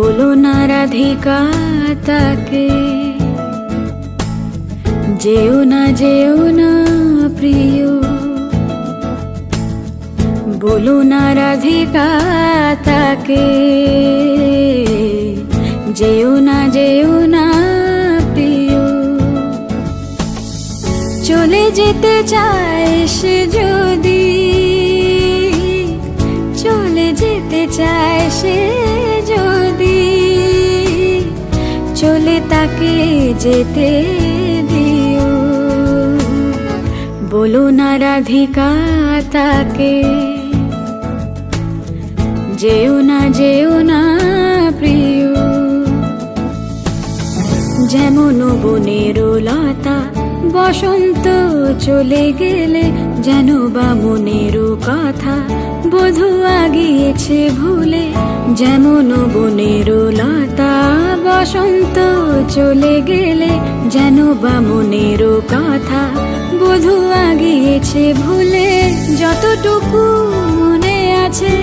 বলো না রাধিকা তাকে যেও না যেও না প্রিয় বলো না রাধিকা তাকে যেও না যেও না প্রিয় চলে যেতে চায় সে চলে তাকে যেতে দিও। বলো না রাধিকা তাকে। যেও না যেও না প্রিয়। যেমন বনের লতা, বসন্ত চলে গেলে যেন বা মনের কথা, বধু আগিয়েছে ভুলে যেমন বনের লতা। বসন্ত চলে গেলে যেন বা মনের কথা বধু আগিয়েছে ভুলে যতটুকু মনে আছে।